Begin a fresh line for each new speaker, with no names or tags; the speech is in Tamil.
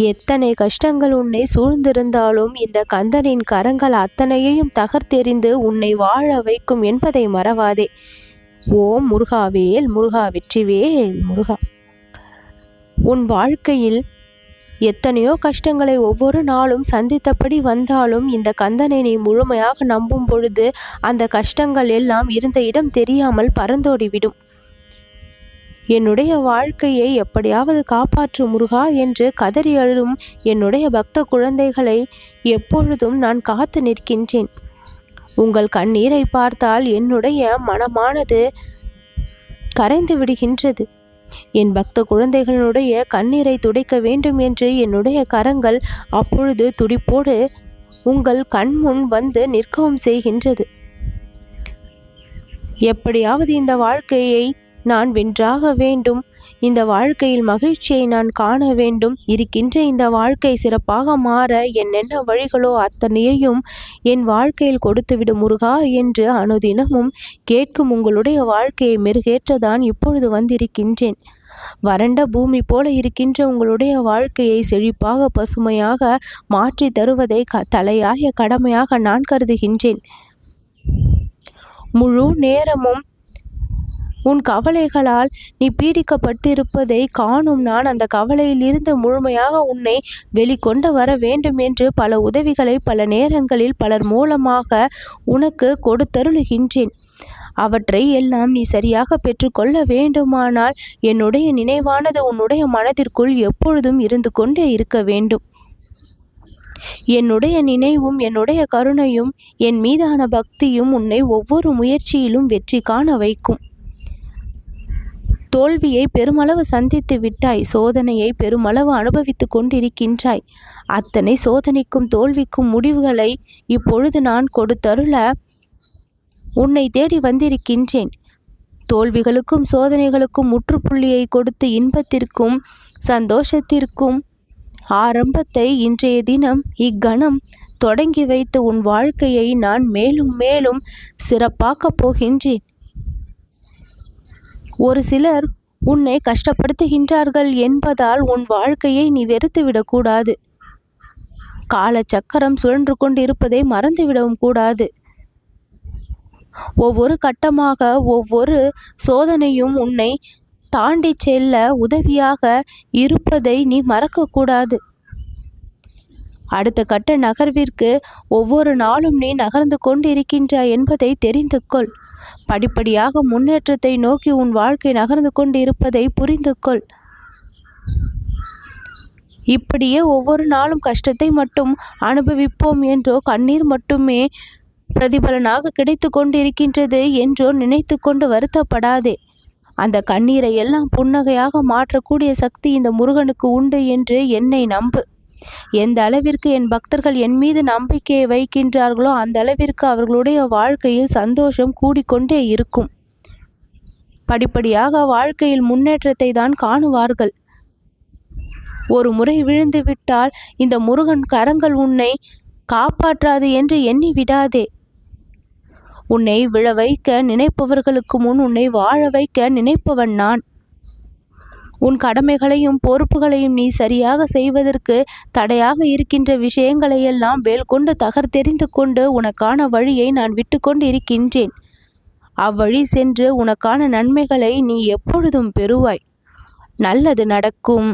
எத்தனை கஷ்டங்கள் உன்னை சூழ்ந்திருந்தாலும் இந்த கந்தனின் கரங்கள் அத்தனையையும் தகர்த்தெறிந்து உன்னை வாழ வைக்கும் என்பதை மறவாதே. ஓம் முருகாவேல் முருகா வெற்றிவேல் முருகா. உன் வாழ்க்கையில் எத்தனையோ கஷ்டங்களை ஒவ்வொரு நாளும் சந்தித்தபடி வந்தாலும் இந்த கந்தனை நீ முழுமையாக நம்பும் பொழுது அந்த கஷ்டங்கள் எல்லாம் இருந்த இடம் தெரியாமல் பறந்தோடிவிடும். என்னுடைய வாழ்க்கையை எப்படியாவது காப்பாற்று முருகா என்று கதறி அழும் என்னுடைய பக்த குழந்தைகளை எப்பொழுதும் நான் காத்து நிற்கின்றேன். உங்கள் கண்ணீரை பார்த்தால் என்னுடைய மனமானது கரைந்து விடுகின்றது. என் பக்த குழந்தைகளுடைய கண்ணீரை துடைக்க வேண்டும் என்று என்னுடைய கரங்கள் அப்பொழுது துடிப்போடு உங்கள் கண்முன் வந்து நிற்கவும் செய்கின்றது. எப்படியாவது இந்த வாழ்க்கையை நான் வென்றாக வேண்டும். இந்த வாழ்க்கையில் மகிழ்ச்சியை நான் காண வேண்டும். இருக்கின்ற இந்த வாழ்க்கை சிறப்பாக மாற என்னென்ன வழிகளோ அத்தனையையும் என் வாழ்க்கையில் கொடுத்துவிடும் முருகா என்று அனுதினமும் கேட்கும் உங்களுடைய வாழ்க்கையை மெருகேற்றதான் இப்பொழுது வந்திருக்கின்றேன். வறண்ட பூமி போல இருக்கின்ற உங்களுடைய வாழ்க்கையை செழிப்பாக பசுமையாக மாற்றி தருவதை க தலையாய கடமையாக நான் கருதுகின்றேன். முழு நேரமும் உன் கவலைகளால் நீ பீடிக்கப்பட்டிருப்பதை காணும் நான் அந்த கவலையிலிருந்து முழுமையாக உன்னை வெளிக்கொண்டு வர வேண்டும் என்று பல உதவிகளை பல நேரங்களில் பலர் மூலமாக உனக்கு கொடுத்தருளுகின்றேன். அவற்றை எல்லாம் நீ சரியாக பெற்றுக்கொள்ள வேண்டுமானால் என்னுடைய நினைவானது உன்னுடைய மனதிற்குள் எப்பொழுதும் இருந்து கொண்டே இருக்க வேண்டும். என்னுடைய நினைவும் என்னுடைய கருணையும் என் மீதான பக்தியும் உன்னை ஒவ்வொரு முயற்சியிலும் வெற்றி காண வைக்கும். தோல்வியை பெருமளவு சந்தித்து விட்டாய். சோதனையை பெருமளவு அனுபவித்து கொண்டிருக்கின்றாய். அத்தனை சோதனைக்கும் தோல்விக்கும் முடிவுகளை இப்பொழுது நான் கொடுத்தருள உன்னை தேடி வந்திருக்கின்றேன். தோல்விகளுக்கும் சோதனைகளுக்கும் முற்றுப்புள்ளியை கொடுத்து இன்பத்திற்கும் சந்தோஷத்திற்கும் ஆரம்பத்தை இன்றைய தினம் இக்கணம் தொடங்கி வைத்த உன் வாழ்க்கையை நான் மேலும் மேலும் சிறப்பாக்கப் போகின்றேன். ஒரு சிலர் உன்னை கஷ்டப்படுத்துகின்றார்கள் என்பதால் உன் வாழ்க்கையை நீ வெறுத்துவிடக்கூடாது காலச்சக்கரம் சுழன்று கொண்டு இருப்பதை மறந்துவிடவும் கூடாது. ஒவ்வொரு கட்டமாக ஒவ்வொரு சோதனையும் உன்னை தாண்டி செல்ல உதவியாக இருப்பதை நீ மறக்கக்கூடாது அடுத்த கட்ட நகர்விற்கு ஒவ்வொரு நாளும் நீ நகர்ந்து கொண்டிருக்கின்றாய் என்பதை தெரிந்து கொள். படிப்படியாக முன்னேற்றத்தை நோக்கி உன் வாழ்க்கை நகர்ந்து கொண்டிருப்பதை புரிந்து கொள். இப்படியே ஒவ்வொரு நாளும் கஷ்டத்தை மட்டும் அனுபவிப்போம் என்றோ கண்ணீர் மட்டுமே பிரதிபலனாக கிடைத்து கொண்டிருக்கின்றது என்றோ நினைத்து கொண்டு வருத்தப்படாதே. அந்த கண்ணீரை எல்லாம் புன்னகையாக மாற்றக்கூடிய சக்தி இந்த முருகனுக்கு உண்டு என்று என்னை நம்பு. எந்த அளவிற்கு என் பக்தர்கள் என் மீது நம்பிக்கையை வைக்கின்றார்களோ அந்த அளவிற்கு அவர்களுடைய வாழ்க்கையில் சந்தோஷம் கூடிக்கொண்டே இருக்கும். படிப்படியாக வாழ்க்கையில் முன்னேற்றத்தை தான் காணுவார்கள். ஒரு முறை விழுந்து விட்டால் இந்த முருகன் கரங்கள் உன்னை காப்பாற்றாது என்று எண்ணி விடாதே. உன்னை விழ வைக்க நினைப்பவர்களுக்கு முன் உன்னை வாழ வைக்க நினைப்பவன் நான். உன் கடமைகளையும் பொறுப்புகளையும் நீ சரியாக செய்வதற்கு தடையாக இருக்கின்ற விஷயங்களையெல்லாம் வேல் கொண்டு தகர்த்தெறிந்து கொண்டு உனக்கான வழியை நான் விட்டுக்கொண்டு இருக்கின்றேன் அவ்வழி சென்று உனக்கான நன்மைகளை நீ எப்பொழுதும் பெறுவாய். நல்லது நடக்கும்.